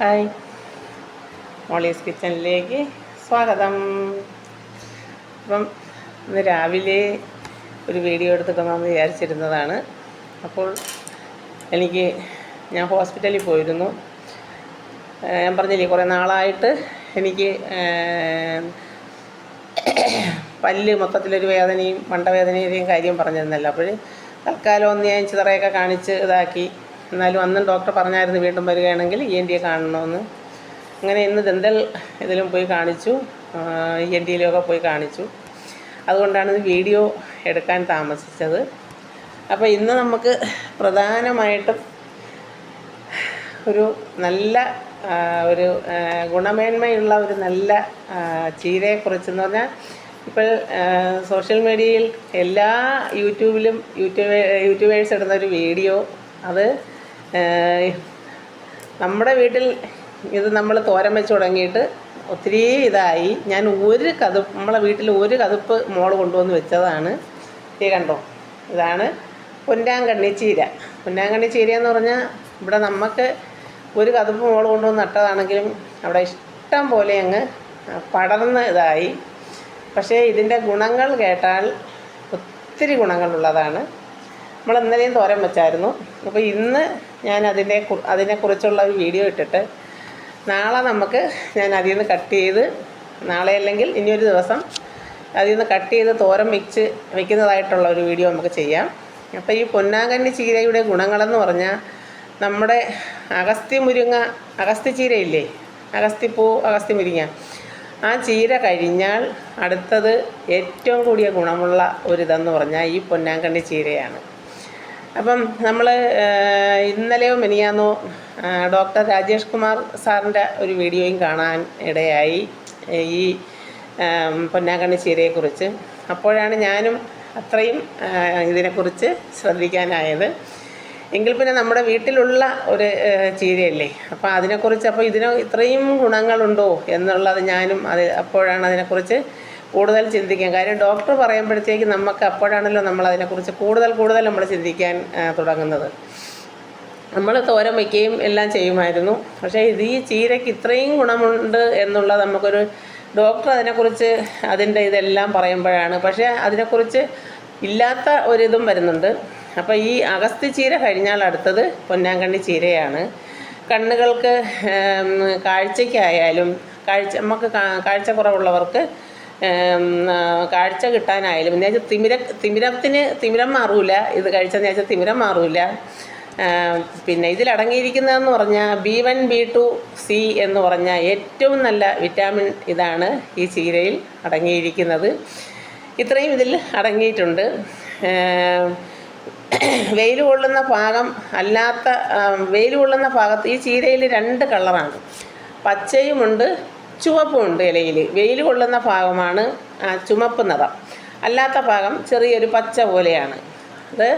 Hi. Molly's കിച്ചണിലേക്ക് സ്വാഗതം. അപ്പം ഇന്ന് രാവിലെ ഒരു വീഡിയോ എടുത്തിട്ടെന്ന് വിചാരിച്ചിരുന്നതാണ്. അപ്പോൾ എനിക്ക് ഞാൻ ഹോസ്പിറ്റലിൽ പോയിരുന്നു. ഞാൻ പറഞ്ഞില്ലേ കുറേ നാളായിട്ട് എനിക്ക് പല്ല് മൊത്തത്തിലൊരു വേദനയും മണ്ടവേദനയുടെയും കാര്യം പറഞ്ഞിരുന്നല്ലോ. അപ്പോൾ തൽക്കാലം ഒന്ന് ഞാൻ ചിതറയൊക്കെ കാണിച്ച് ഇതാക്കി. എന്നാലും അന്നും ഡോക്ടർ പറഞ്ഞായിരുന്നു വീണ്ടും വരികയാണെങ്കിൽ ഇ എൻ ഡിയെ കാണണമെന്ന് അങ്ങനെ ഇന്ന് ദന്തൽ ഇതിലും പോയി കാണിച്ചു. ഇ എൻ ഡിയിലൊക്കെ പോയി കാണിച്ചു. അതുകൊണ്ടാണ് ഇത് വീഡിയോ എടുക്കാൻ താമസിച്ചത്. അപ്പോൾ ഇന്ന് നമുക്ക് പ്രധാനമായിട്ടും ഒരു നല്ല ഒരു ഗുണമേന്മയുള്ള ഒരു നല്ല ചീരയെക്കുറിച്ചെന്ന് പറഞ്ഞാൽ ഇപ്പോൾ സോഷ്യൽ മീഡിയയിൽ എല്ലാ യൂട്യൂബിലും യൂട്യൂബ് യൂട്യൂബേഴ്സ് ഇടുന്ന ഒരു വീഡിയോ. അത് നമ്മുടെ വീട്ടിൽ ഇത് നമ്മൾ തോരൻ വെച്ച് തുടങ്ങിയിട്ട് ഒത്തിരി ഇതായി. ഞാൻ ഒരു കതുപ്പ് നമ്മളെ വീട്ടിൽ ഒരു കതുപ്പ് മോൾ കൊണ്ടുവന്ന് വെച്ചതാണ്. ഈ കണ്ടോ? ഇതാണ് പൊന്നാങ്കണ്ണി ചീര. പൊന്നാങ്കണ്ണി ചീര എന്ന് പറഞ്ഞാൽ ഇവിടെ നമുക്ക് ഒരു കതുപ്പ് മോൾ കൊണ്ടുവന്ന് നട്ടതാണെങ്കിലും അവിടെ ഇഷ്ടം പോലെ അങ്ങ് പടർന്ന് ഇതായി. പക്ഷേ ഇതിന്റെ ഗുണങ്ങൾ കേട്ടാൽ ഒത്തിരി ഗുണങ്ങളുള്ളതാണ്. നമ്മൾ ഇന്നലെയും തോരൻ വെച്ചായിരുന്നു. അപ്പോൾ ഇന്ന് ഞാൻ അതിനെ അതിനെക്കുറിച്ചുള്ള ഒരു വീഡിയോ ഇട്ടിട്ട് നാളെ നമുക്ക് ഞാൻ അതിൽ നിന്ന് കട്ട് ചെയ്ത് നാളെ അല്ലെങ്കിൽ ഇനിയൊരു ദിവസം അതിൽ നിന്ന് കട്ട് ചെയ്ത് തോരൻ വെച്ച് വെക്കുന്നതായിട്ടുള്ള ഒരു വീഡിയോ നമുക്ക് ചെയ്യാം. അപ്പോൾ ഈ പൊന്നാങ്കണ്ണി ചീരയുടെ ഗുണങ്ങളെന്ന് പറഞ്ഞാൽ നമ്മുടെ അഗസ്ത്യ മുരിങ്ങ അഗസ്ത്യ ചീരയില്ലേ അഗസ്തിപ്പൂ അഗസ്ത്യ മുരിങ്ങ ആ ചീര കഴിഞ്ഞാൽ അടുത്തത് ഏറ്റവും കൂടിയ ഗുണമുള്ള ഒരിതെന്ന് പറഞ്ഞാൽ ഈ പൊന്നാങ്കണ്ണി ചീരയാണ്. അപ്പം നമ്മൾ ഇന്നലെയോ മിനിയാന്നോ ഡോക്ടർ രാജേഷ് കുമാർ സാറിന്റെ ഒരു വീഡിയോയും കാണാൻ ഇടയായി. ഈ പൊന്നാങ്കണ്ണി ചീരയെക്കുറിച്ച്. അപ്പോഴാണ് ഞാനും അത്രയും ഇതിനെക്കുറിച്ച് ശ്രദ്ധിക്കാനായത്. എങ്കിൽ പിന്നെ നമ്മുടെ വീട്ടിലുള്ള ഒരു ചീരയല്ലേ? അപ്പോൾ അതിനെക്കുറിച്ച് അപ്പോൾ ഇതിന് ഇത്രയും ഗുണങ്ങളുണ്ടോ എന്നുള്ളത് ഞാനും അത് അപ്പോഴാണ് അതിനെക്കുറിച്ച് കൂടുതൽ ചിന്തിക്കാം കാര്യം ഡോക്ടർ പറയുമ്പോഴത്തേക്ക് നമുക്ക് അപ്പോഴാണല്ലോ നമ്മൾ അതിനെക്കുറിച്ച് കൂടുതൽ കൂടുതൽ നമ്മൾ ചിന്തിക്കാൻ തുടങ്ങുന്നത്. നമ്മൾ തോരൻ വയ്ക്കുകയും എല്ലാം ചെയ്യുമായിരുന്നു. പക്ഷേ ഇത് ഈ ചീരയ്ക്ക് ഇത്രയും ഗുണമുണ്ട് എന്നുള്ളത് നമുക്കൊരു ഡോക്ടർ അതിനെക്കുറിച്ച് അതിന്റെ ഇതെല്ലാം പറയുമ്പോഴാണ്. പക്ഷേ അതിനെക്കുറിച്ച് ഇല്ലാത്ത ഒരിതും വരുന്നുണ്ട്. അപ്പോൾ ഈ അഗസ്തി ചീര കഴിഞ്ഞാൽ അടുത്തത് പൊന്നാങ്കണ്ണി ചീരയാണ്. കണ്ണുകൾക്ക് കാഴ്ചയ്ക്കായാലും കാഴ്ച നമുക്ക് കാഴ്ച കുറവുള്ളവർക്ക് കാഴ്ച കിട്ടാനായാലും. എന്ന് വെച്ചാൽ തിമിര തിമിരത്തിന് തിമിരം മാറൂല. ഇത് കഴിച്ചെന്ന് വെച്ചാൽ തിമിരം മാറൂല. പിന്നെ ഇതിലടങ്ങിയിരിക്കുന്നതെന്ന് പറഞ്ഞാൽ B one B two C എന്ന് പറഞ്ഞ ഏറ്റവും നല്ല വിറ്റാമിൻ ഇതാണ് ഈ ചീരയിൽ അടങ്ങിയിരിക്കുന്നത്. ഇത്രയും ഇതിൽ അടങ്ങിയിട്ടുണ്ട്. വെയിൽ കൊള്ളുന്ന ഭാഗം അല്ലാത്ത വെയിൽ കൊള്ളുന്ന ഭാഗത്ത് ഈ ചീരയിൽ രണ്ട് കളറാണ്. പച്ചയുമുണ്ട് ചുവപ്പുമുണ്ട് ഇലയിൽ വെയിൽ കൊള്ളുന്ന ഭാഗമാണ് ചുമപ്പ് നിറം. അല്ലാത്ത ഭാഗം ചെറിയൊരു പച്ച പോലെയാണ്. അത്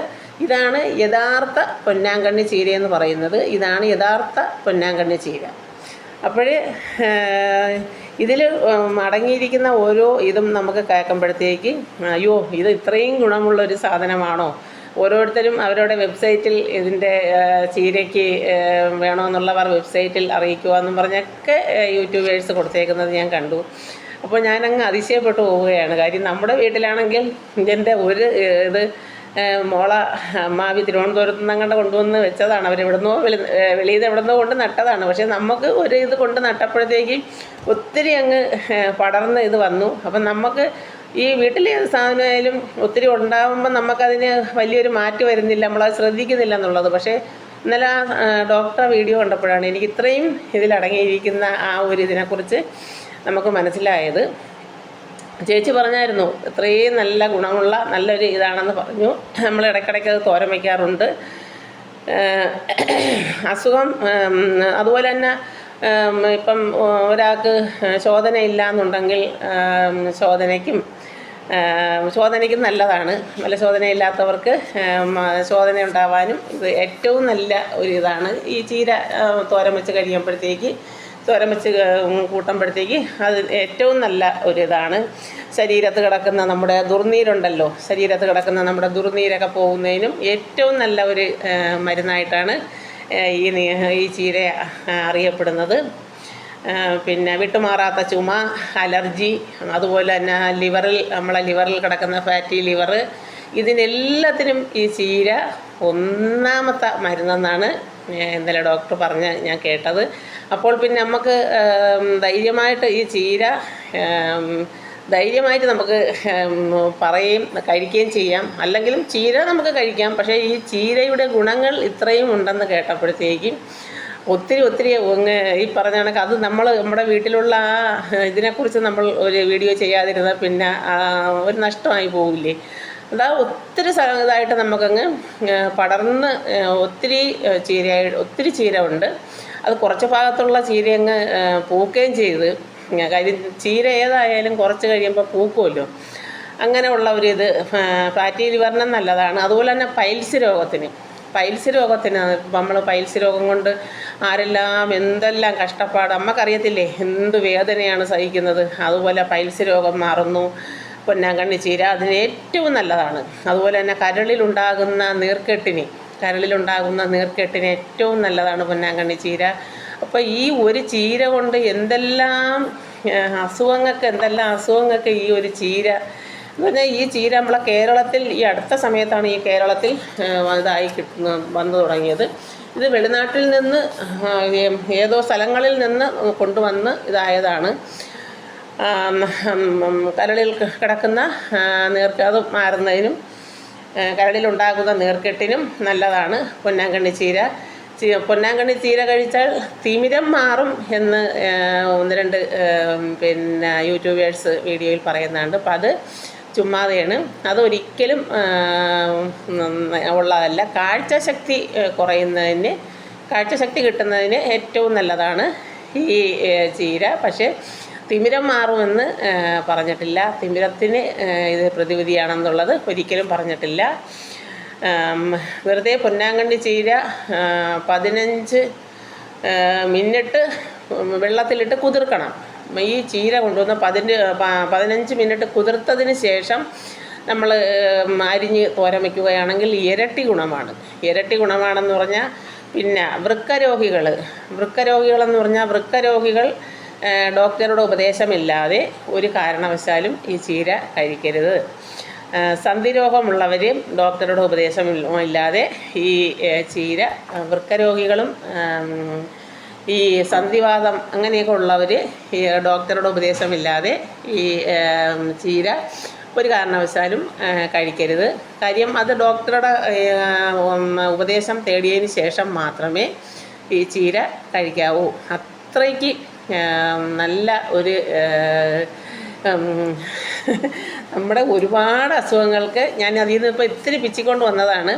ഇതാണ് യഥാർത്ഥ പൊന്നാങ്കണ്ണി ചീര എന്ന് പറയുന്നത്. ഇതാണ് യഥാർത്ഥ പൊന്നാങ്കണ്ണി ചീര. അപ്പോൾ ഇതിൽ അടങ്ങിയിരിക്കുന്ന ഓരോ ഇതും നമുക്ക് കേൾക്കുമ്പോഴത്തേക്ക് അയ്യോ ഇത് ഇത്രയും ഗുണമുള്ള ഒരു സാധനമാണോ? ഓരോരുത്തരും അവരുടെ വെബ്സൈറ്റിൽ ഇതിന്റെ ചീരയ്ക്ക് വേണമെന്നുള്ളവർ വെബ്സൈറ്റിൽ അറിയിക്കുക എന്നും പറഞ്ഞൊക്കെ യൂട്യൂബേഴ്സ് കൊടുത്തേക്കുന്നത് ഞാൻ കണ്ടു. അപ്പോൾ ഞാനങ്ങ് അതിശയപ്പെട്ടു പോവുകയാണ്. കാര്യം നമ്മുടെ വീട്ടിലാണെങ്കിൽ ഇതിന്റെ ഒരു ഇത് മോള അമ്മാവി തിരുവനന്തപുരത്ത് നിന്ന് അങ്ങോട്ട് കൊണ്ടുവന്ന് വെച്ചതാണ്. അവരെവിടുന്നോ വെളി ഏ, വെളിയിൽ എവിടുന്നോ കൊണ്ട് നട്ടതാണ്. പക്ഷേ നമുക്ക് ഒരു ഇത് കൊണ്ട് നട്ടപ്പോഴത്തേക്ക് ഒത്തിരി അങ്ങ് പടർന്ന് ഇത് വന്നു. അപ്പം നമുക്ക് ഈ വീട്ടിൽ ഏത് സാധനമായാലും ഒത്തിരി ഉണ്ടാകുമ്പോൾ നമുക്കതിന് വലിയൊരു മാറ്റം വരുന്നില്ല നമ്മളത് ശ്രദ്ധിക്കുന്നില്ല എന്നുള്ളത്. പക്ഷേ ഇന്നലെ ആ ഡോക്ടറെ വീഡിയോ കണ്ടപ്പോഴാണ് എനിക്ക് ഇത്രയും ഇതിലടങ്ങിയിരിക്കുന്ന ആ ഒരു ഇതിനെക്കുറിച്ച് നമുക്ക് മനസ്സിലായത്. ചേച്ചി പറഞ്ഞായിരുന്നു ഇത്രയും നല്ല ഗുണമുള്ള നല്ലൊരു ഇതാണെന്ന് പറഞ്ഞു. നമ്മൾ ഇടയ്ക്കിടയ്ക്ക് അത് തോരം വയ്ക്കാറുണ്ട്. അസുഖം അതുപോലെ തന്നെ ഇപ്പം ഒരാൾക്ക് ശോധന ഇല്ല എന്നുണ്ടെങ്കിൽ ശോധനയ്ക്കും ശോധനയ്ക്കും നല്ലതാണ്. നല്ല ശോധനയില്ലാത്തവർക്ക് ശോധന ഉണ്ടാവാനും ഇത് ഏറ്റവും നല്ല ഒരു ഇതാണ്. ഈ ചീര തോരൻ വെച്ച് കഴിയുമ്പോഴത്തേക്ക് തോരൻ വെച്ച് കൂട്ടുമ്പോഴത്തേക്ക് അത് ഏറ്റവും നല്ല ഒരു ഇതാണ്. ശരീരത്ത് കിടക്കുന്ന നമ്മുടെ ദുർനീരുണ്ടല്ലോ ശരീരത്ത് കിടക്കുന്ന നമ്മുടെ ദുർനീരൊക്കെ പോകുന്നതിനും ഏറ്റവും നല്ല ഒരു മരുന്നായിട്ടാണ് ഈ ഈ ചീര അറിയപ്പെടുന്നത്. പിന്നെ വിട്ടുമാറാത്ത ചുമ അലർജി അതുപോലെ തന്നെ ലിവറിൽ നമ്മളെ ലിവറിൽ കിടക്കുന്ന ഫാറ്റി ലിവർ ഇതിനെല്ലാത്തിനും ഈ ചീര ഒന്നാമത്തെ മരുന്നെന്നാണ് ഇന്നലെ ഡോക്ടർ പറഞ്ഞ് ഞാൻ കേട്ടത്. അപ്പോൾ പിന്നെ നമുക്ക് ധൈര്യമായിട്ട് ഈ ചീര ധൈര്യമായിട്ട് നമുക്ക് പറയുകയും കഴിക്കുകയും ചെയ്യാം. അല്ലെങ്കിലും ചീര നമുക്ക് കഴിക്കാം. പക്ഷേ ഈ ചീരയുടെ ഗുണങ്ങൾ ഇത്രയും ഉണ്ടെന്ന് കേട്ടപ്പോഴത്തേക്കും ഒത്തിരി ഒത്തിരി ഈ പറഞ്ഞ കണക്ക് അത് നമ്മൾ നമ്മുടെ വീട്ടിലുള്ള ആ ഇതിനെക്കുറിച്ച് നമ്മൾ ഒരു വീഡിയോ ചെയ്യാതിരുന്നാൽ പിന്നെ ഒരു നഷ്ടമായി പോവില്ലേ? അതാ ഒത്തിരി ഇതായിട്ട് നമുക്കങ്ങ് പടർന്ന് ഒത്തിരി ചീരയായി ഒത്തിരി ചീര ഉണ്ട്. അത് കുറച്ച് ഭാഗത്തുള്ള ചീര അങ്ങ് ഏഹ്, പൂക്കുകയും ചെയ്ത് കാര്യം ചീര ഏതായാലും കുറച്ച് കഴിയുമ്പോൾ പൂക്കുമല്ലോ. അങ്ങനെയുള്ള ഒരു ഇത് ഫാറ്റി ലിവറിനും നല്ലതാണ്. അതുപോലെ തന്നെ പൈൽസ് രോഗത്തിന്. പൈൽസ് രോഗത്തിന് നമ്മൾ പൈൽസ് രോഗം കൊണ്ട് ആരെല്ലാം എന്തെല്ലാം കഷ്ടപ്പാട് അമ്മക്കറിയത്തില്ലേ എന്ത് വേദനയാണ് സഹിക്കുന്നത്. അതുപോലെ പൈൽസ് രോഗം മാറുന്നു. പൊന്നാങ്കണ്ണി ചീര അതിന് ഏറ്റവും നല്ലതാണ്. അതുപോലെ തന്നെ കരളിലുണ്ടാകുന്ന നീർക്കെട്ടിന് കരളിലുണ്ടാകുന്ന നീർക്കെട്ടിന് ഏറ്റവും നല്ലതാണ് പൊന്നാങ്കണ്ണി ചീര. അപ്പോൾ ഈ ഒരു ചീര കൊണ്ട് എന്തെല്ലാം അസുഖങ്ങൾക്ക് എന്തെല്ലാം അസുഖങ്ങൾക്ക് ഈ ഒരു ചീര പറഞ്ഞാൽ ഈ ചീര നമ്മളെ കേരളത്തിൽ ഈ അടുത്ത സമയത്താണ് ഈ കേരളത്തിൽ ഇതായി കിട്ടുന്ന വന്നു തുടങ്ങിയത്. ഇത് വെളിനാട്ടിൽ നിന്ന് ഏതോ സ്ഥലങ്ങളിൽ നിന്ന് കൊണ്ടുവന്ന് ഇതായതാണ്. കരളിൽ കിടക്കുന്ന നേർക്ക് അത് മാറുന്നതിനും കരളിലുണ്ടാകുന്ന നീർക്കെട്ടിനും നല്ലതാണ് പൊന്നാങ്കണ്ണി ചീര. പൊന്നാങ്കണ്ണി ചീര കഴിച്ചാൽ തിമിരം മാറും എന്ന് ഒന്ന് രണ്ട് പിന്നെ യൂട്യൂബേഴ്സ് വീഡിയോയിൽ പറയുന്നുണ്ട്. അപ്പം അത് ചുമ്മാതെയാണ്. അതൊരിക്കലും ഉള്ളതല്ല. കാഴ്ചശക്തി കുറയുന്നതിന് കാഴ്ചശക്തി കിട്ടുന്നതിന് ഏറ്റവും നല്ലതാണ് ഈ ചീര. പക്ഷേ തിമിരം മാറുമെന്ന് പറഞ്ഞിട്ടില്ല. തിമിരത്തിന് ഇത് പ്രതിവിധിയാണെന്നുള്ളത് ഒരിക്കലും പറഞ്ഞിട്ടില്ല. വെറുതെ പൊന്നാങ്കണ്ണി ചീര പതിനഞ്ച് മിന്നിട്ട് വെള്ളത്തിലിട്ട് കുതിർക്കണം. ഈ ചീര കൊണ്ടുവന്ന് പതിന് പതിനഞ്ച് മിനിറ്റ് കുതിർത്തതിന് ശേഷം നമ്മൾ അരിഞ്ഞ് തോരൻ വയ്ക്കുകയാണെങ്കിൽ ഇരട്ടി ഗുണമാണ്. ഇരട്ടി ഗുണമാണെന്ന് പറഞ്ഞാൽ പിന്നെ വൃക്കരോഗികൾ വൃക്കരോഗികളെന്ന് പറഞ്ഞാൽ വൃക്കരോഗികൾ ഡോക്ടറുടെ ഉപദേശമില്ലാതെ ഒരു കാരണവശാലും ഈ ചീര കഴിക്കരുത്. സന്ധിരോഗമുള്ളവരെയും സന്ധിരോഗമുള്ളവരും ഡോക്ടറുടെ ഉപദേശം ഇല്ലാതെ ഈ ചീര വൃക്കരോഗികളും ഈ സന്ധിവാദം അങ്ങനെയൊക്കെ ഉള്ളവർ ഈ ഡോക്ടറുടെ ഉപദേശമില്ലാതെ ഈ ചീര ഒരു കാരണവശാലും കഴിക്കരുത്. കാര്യം അത് ഡോക്ടറുടെ ഉപദേശം തേടിയതിന് ശേഷം മാത്രമേ ഈ ചീര കഴിക്കാവൂ. അത്രയ്ക്ക് നല്ല ഒരു നമ്മുടെ ഒരുപാട് അസുഖങ്ങൾക്ക് ഞാൻ അതിൽ നിന്ന് ഇപ്പോൾ ഇത്തിരി പിച്ചിക്കൊണ്ട് വന്നതാണ്.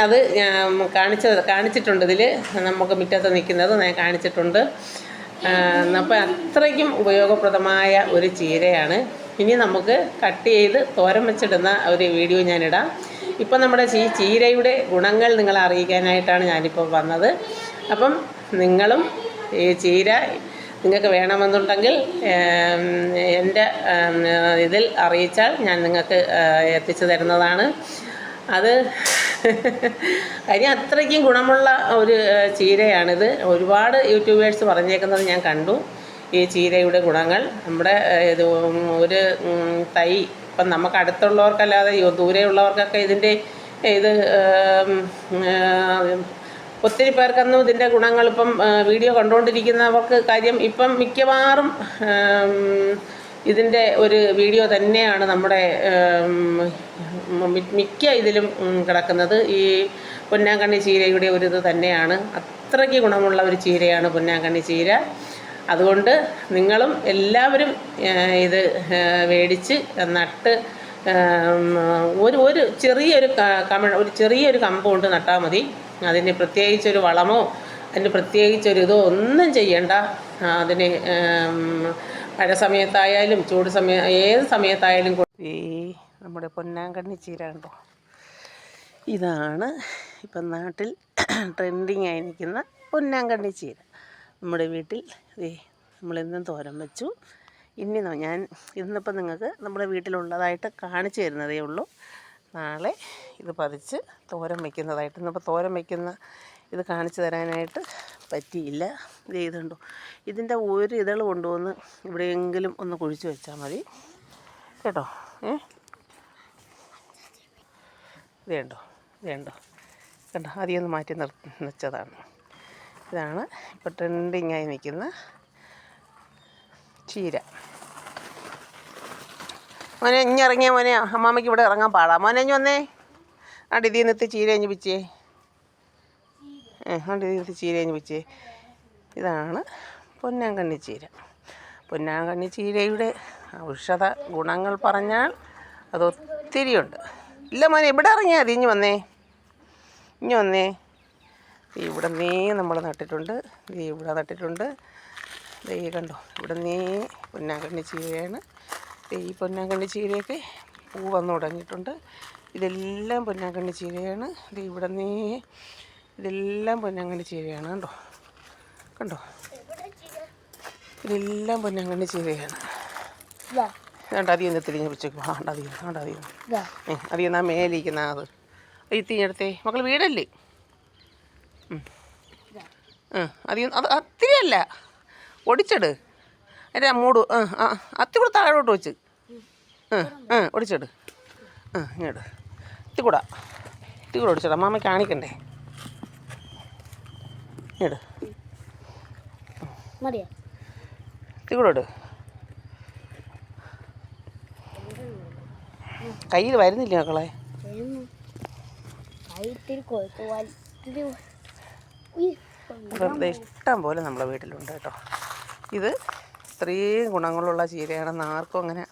അത് ഞാൻ കാണിച്ചത് കാണിച്ചിട്ടുണ്ട് ഇതിൽ നമുക്ക് മുറ്റത്ത് നിൽക്കുന്നത് ഞാൻ കാണിച്ചിട്ടുണ്ട്. അപ്പോൾ അത്രയ്ക്കും ഉപയോഗപ്രദമായ ഒരു ചീരയാണ്. ഇനി നമുക്ക് കട്ട് ചെയ്ത് തോരൻ വെച്ചിടുന്ന ഒരു വീഡിയോ ഞാനിടാം. ഇപ്പം നമ്മുടെ ഈ ചീരയുടെ ഗുണങ്ങൾ നിങ്ങളെ അറിയിക്കാനായിട്ടാണ് ഞാനിപ്പോൾ വന്നത്. അപ്പം നിങ്ങളും ഈ ചീര നിങ്ങൾക്ക് വേണമെന്നുണ്ടെങ്കിൽ എന്റെ ഇതിൽ അറിയിച്ചാൽ ഞാൻ നിങ്ങൾക്ക് എത്തിച്ചു തരുന്നതാണ്. അത് അതിന് അത്രയ്ക്കും ഗുണമുള്ള ഒരു ചീരയാണിത്. ഒരുപാട് യൂട്യൂബേഴ്സ് പറഞ്ഞേക്കുന്നത് ഞാൻ കണ്ടു. ഈ ചീരയുടെ ഗുണങ്ങൾ. നമ്മുടെ ഇത് ഒരു തൈ ഇപ്പം നമുക്ക് അടുത്തുള്ളവർക്കല്ലാതെ ദൂരെ ദൂരെയുള്ളവർക്കൊക്കെ ഇതിന്റെ ഇത് ഒത്തിരി പേർക്കൊന്നും ഇതിന്റെ ഗുണങ്ങൾ ഇപ്പം വീഡിയോ കണ്ടുകൊണ്ടിരിക്കുന്നവർക്ക് കാര്യം ഇപ്പം മിക്കവാറും ഇതിന്റെ ഒരു വീഡിയോ തന്നെയാണ് നമ്മുടെ മിക്ക ഇതിലും കിടക്കുന്നത്. ഈ പൊന്നാങ്കണ്ണി ചീരയുടെ ഒരു ഇത് തന്നെയാണ്. അത്രയ്ക്ക് ഗുണമുള്ള ഒരു ചീരയാണ് പൊന്നാങ്കണ്ണി ചീര. അതുകൊണ്ട് നിങ്ങളും എല്ലാവരും ഇത് മേടിച്ച് നട്ട് ഒരു ഒരു ചെറിയൊരു കമ ഒരു ചെറിയൊരു കമ്പ് കൊണ്ട് നട്ടാൽ മതി. അതിന് പ്രത്യേകിച്ചൊരു വളമോ അതിന് പ്രത്യേകിച്ചൊരു ഇതോ ഒന്നും ചെയ്യണ്ട. അതിന് മഴ സമയത്തായാലും ചൂട് സമയ ഏത് സമയത്തായാലും ഈ നമ്മുടെ പൊന്നാങ്കണ്ണി ചീര കണ്ടോ? ഇതാണ് ഇപ്പം നാട്ടിൽ ട്രെൻഡിങ് ആയി നിൽക്കുന്ന പൊന്നാങ്കണ്ണി ചീര. നമ്മുടെ വീട്ടിൽ നമ്മളിന്നും തോരൻ വെച്ചു. ഇനി ഞാൻ ഇന്നിപ്പം നിങ്ങൾക്ക് നമ്മുടെ വീട്ടിലുള്ളതായിട്ട് കാണിച്ചു തരുന്നതേ ഉള്ളൂ. നാളെ ഇത് പതിച്ച് തോരൻ വയ്ക്കുന്നതായിട്ട് ഇന്നിപ്പോൾ തോരൻ വയ്ക്കുന്ന ഇത് കാണിച്ചു തരാനായിട്ട് പറ്റിയില്ല. ഇത് ചെയ്തുണ്ടോ ഇതിന്റെ ഒരു ഇതൾ കൊണ്ടുവന്ന് ഇവിടെയെങ്കിലും ഒന്ന് കുഴിച്ച് വെച്ചാൽ മതി. കേട്ടോ? ഏ? ഇതേണ്ടോ ഇതേണ്ടോ കണ്ടോ? ഒന്ന് മാറ്റി നിർ വെച്ചതാണ് ഇതാണ് ഇപ്പോൾ ട്രെൻഡിങ്ങായി നിൽക്കുന്ന ചീര. മോനെ ഇഞ്ഞിറങ്ങിയ മോനെ. അമ്മാമ്മയ്ക്ക് ഇവിടെ ഇറങ്ങാൻ പാടാം. മോനെ ഇഞ്ഞി വന്നേ. ഇതിൽ നിന്നത്തെ ചീര ഇഞ്ഞി പിച്ചേ. ഏ ഇത് ഇതിൽ വെച്ചേ ഇതാണ് പൊന്നാങ്കണ്ണി ചീര. പൊന്നാങ്കണ്ണി ചീരയുടെ ഔഷധ ഗുണങ്ങൾ പറഞ്ഞാൽ അത് ഒത്തിരിയുണ്ട് ഇല്ല മോനെ ഇവിടെ ഇറങ്ങിയാൽ മതി വന്നേ. ഇഞ്ഞി വന്നേ. ഇവിടെ നീ നമ്മൾ നട്ടിട്ടുണ്ട്. ദേ ഇവിടെ നട്ടിട്ടുണ്ട്. ദൈ കണ്ടോ ഇവിടെ നീ പൊന്നാങ്കണ്ണി ചീരയാണ്. ഈ പൊന്നാങ്കണ്ണി ചീരയൊക്കെ പൂ വന്നു തുടങ്ങിയിട്ടുണ്ട് ഇതെല്ലാം പൊന്നാങ്കണ്ണി ചീരയാണ്. ദേ ഇവിടെ നീ ഇതെല്ലാം പൊന്നാങ്കണ്ണി ചീരയാണ് കണ്ടോ? കണ്ടോ? ഇതെല്ലാം പൊന്നാങ്കണ്ണി ചീരയാണ്. വേണ്ട അധികം തിരിഞ്ഞ് പിടിച്ചേക്കും. വേണ്ട അധികം വേണ്ട അധികം ഏ അധികം നാ മേലിരിക്കുന്ന അത്. ഈ തീഞ്ഞെടുത്തേ മക്കൾ വീടല്ലേ. ആ അധികം അത് അത്തിരി അല്ല. ഒടിച്ചെട്. അതിന്റെ മൂട് ആ ആ അത്തി കൂടെ താഴോട്ട് വെച്ച്. ആ ആ ഒടിച്ചെട്. ആ ഇങ്ങോട്ട് ഇത്തിക്കൂടാ ഇത്തിക്കൂടെ ഒടിച്ചെടാ കൂടെ ഒടിച്ചിടാം. അമ്മാമ്മ കാണിക്കണ്ടേ? മതിയോ? കയ്യിൽ വരുന്നില്ല മക്കളെ. വെറുതെ ഇഷ്ടം പോലെ നമ്മളെ വീട്ടിലുണ്ട് കേട്ടോ. ഇത് ഇത്രയും ഗുണങ്ങളുള്ള ചീരയാണെന്ന് ആർക്കും അങ്ങനെ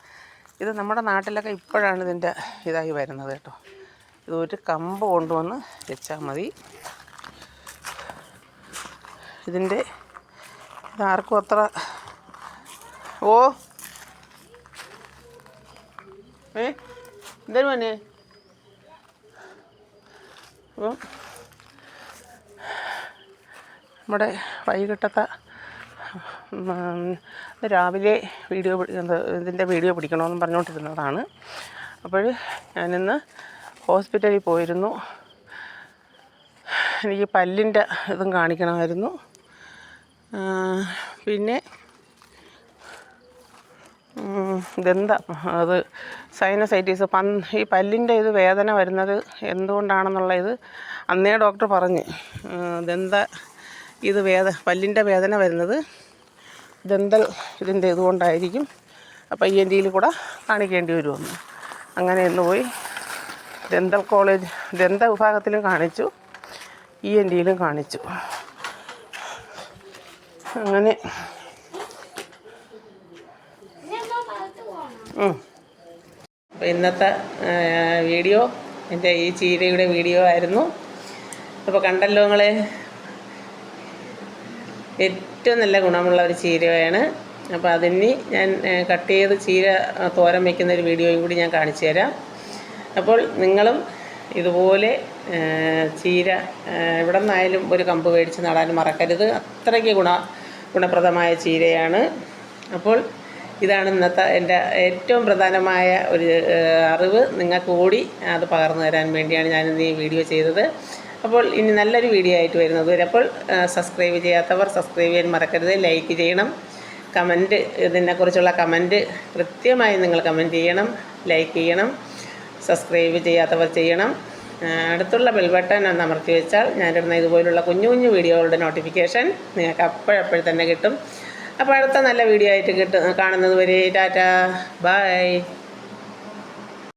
ഇത് നമ്മുടെ നാട്ടിലൊക്കെ ഇപ്പോഴാണ് ഇതിന്റെ ഇതായി വരുന്നത് കേട്ടോ. ഇത് ഒരു കമ്പ് കൊണ്ടുവന്ന് വെച്ചാൽ മതി. ഇതിന്റെ ഇതാർക്കും അത്ര ഓ. ഏ എന്തായാലും മോനെ? അപ്പം നമ്മുടെ വൈകിട്ടത്തെ രാവിലെ വീഡിയോ ഇതിന്റെ വീഡിയോ പിടിക്കണമെന്ന് പറഞ്ഞുകൊണ്ടിരുന്നതാണ്. അപ്പോൾ ഞാനിന്ന് ഹോസ്പിറ്റലിൽ പോയിരുന്നു. എനിക്ക് പല്ലിന്റെ ഇതും കാണിക്കണമായിരുന്നു. പിന്നെ ദന്ത അത് സൈനസൈറ്റീസ് പൻ ഈ പല്ലിന്റെ ഇത് വേദന വരുന്നത് എന്തുകൊണ്ടാണെന്നുള്ള ഇത് അന്നേ ഡോക്ടർ പറഞ്ഞ്. ദന്ത ഇത് വേദ പല്ലിന്റെ വേദന വരുന്നത് ദന്തൽ ഇതിന്റെ ഇതുകൊണ്ടായിരിക്കും. അപ്പോൾ ഇ എൻ കൂടെ കാണിക്കേണ്ടി വരുമെന്ന്. അങ്ങനെ ഇന്ന് പോയി ദന്തൽ കോളേജ് ദന്ത വിഭാഗത്തിലും കാണിച്ചു. ഇ എൻ കാണിച്ചു. അങ്ങനെ. അപ്പോൾ ഇന്നത്തെ വീഡിയോ എന്റെ ഈ ചീരയുടെ വീഡിയോ ആയിരുന്നു. അപ്പോൾ കണ്ടല്ലോ നിങ്ങളെ ഏറ്റവും നല്ല ഗുണമുള്ള ഒരു ചീരയാണ്. അപ്പോൾ അതിന് ഞാൻ കട്ട് ചെയ്ത് ചീര തോരം വയ്ക്കുന്ന ഒരു വീഡിയോയും കൂടി ഞാൻ കാണിച്ചു തരാം. അപ്പോൾ നിങ്ങളും ഇതുപോലെ ചീര എവിടെ നിന്നായാലും ഒരു കമ്പ് മേടിച്ച് നടാൻ മറക്കരുത്. അത്രയ്ക്ക് ഗുണ ഗുണപ്രദമായ ചീരയാണ്. അപ്പോൾ ഇതാണ് ഇന്നത്തെ എന്റെ ഏറ്റവും പ്രധാനമായ ഒരു അറിവ്. നിങ്ങൾക്ക് കൂടി അത് പകർന്നു തരാൻ വേണ്ടിയാണ് ഞാനിന്ന് ഈ വീഡിയോ ചെയ്തത്. അപ്പോൾ ഇനി നല്ലൊരു വീഡിയോ ആയിട്ട് വരുന്നത് വരെ അപ്പോൾ സബ്സ്ക്രൈബ് ചെയ്യാത്തവർ സബ്സ്ക്രൈബ് ചെയ്യാൻ മറക്കരുത് ലൈക്ക് ചെയ്യണം. കമന്റ് ഇതിനെക്കുറിച്ചുള്ള കമന്റ് കൃത്യമായി നിങ്ങൾ കമന്റ് ചെയ്യണം ലൈക്ക് ചെയ്യണം സബ്സ്ക്രൈബ് ചെയ്യാത്തവർ ചെയ്യണം. അടുത്തുള്ള ബെൽ ബട്ടൺ ഒന്ന് അമർത്തി വെച്ചാൽ ഞാനിടുന്ന ഇതുപോലുള്ള കുഞ്ഞു കുഞ്ഞു വീഡിയോകളുടെ നോട്ടിഫിക്കേഷൻ നിങ്ങൾക്ക് അപ്പോഴപ്പോഴും തന്നെ കിട്ടും. അപ്പോൾ അടുത്ത നല്ല വീഡിയോ ആയിട്ട് കിട്ടും കാണുന്നത് വരെ ടാറ്റാ ബൈ.